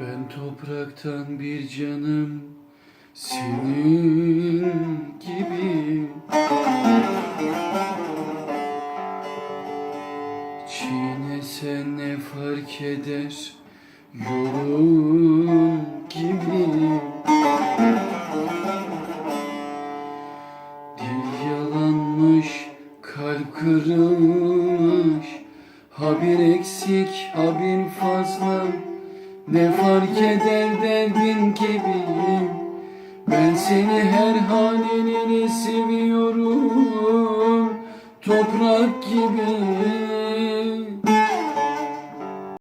Ben topraktan bir canım senin Çiğnesen ne fark eder? Yolun gibi. Dil yalanmış, kalp kırılmış. Ha bir eksik, ha bir fazla. Ne fark eder derdin gibiyim Ben seni her halinle seviyorum toprak gibi.